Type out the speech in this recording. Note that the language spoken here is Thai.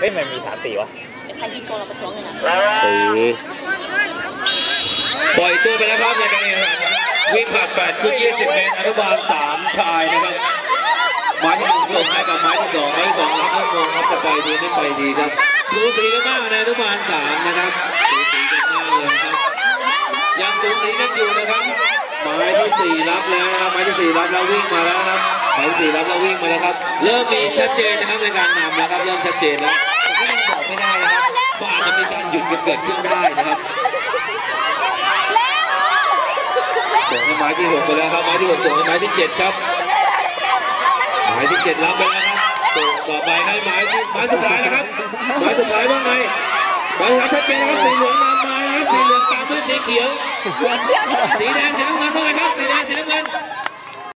เฮ้ยมันมีสามสี่วะใครยิงโกเราประท้วงเลยนะสี่ปล่อยตัวไปแล้วครับในการแข่งขันวิ่งผลัด8ขึ้น20เมตรอนุบาล3ชายนะครับหมายที่หนึ่งส่งให้กับหมายที่สองหมายที่สองรับทั้งวงครับจะไปดีไม่ไปดีครับสูสีกันมากในอนุบาล3นะครับสูสีกันมากเลยครับยังสูสีกันอยู่นะครับหมายที่สี่รับแล้วนะครับหมายที่สี่รับแล้ววิ่งมาแล้วนะครับ หมายที่สี่รับแล้ววิ่งมาแล้วครับ เริ่มมีชัดเจนนะครับในการนำนะครับ เริ่มชัดเจนแล้วแต่ก็ยังบอกไม่ได้นะครับว่าอาจจะมีการหยุดกันเกิดขึ้นได้นะครับส่งให้หมายที่หกไปแล้วครับหมายที่หกส่งให้หมายที่เจ็ดครับหมายที่เจ็ดรับไปแล้วครับส่งต่อไปให้หมายที่หมายสุดท้ายนะครับหมายสุดท้ายว่าไงหมายสุดท้ายชัดเจนนะครับสีเหลืองนำมานะครับสีเหลืองตามด้วยสีเขียว สีแดงสีน้ำเงินว่าไงครับ สีแดงสีน้ำเงิน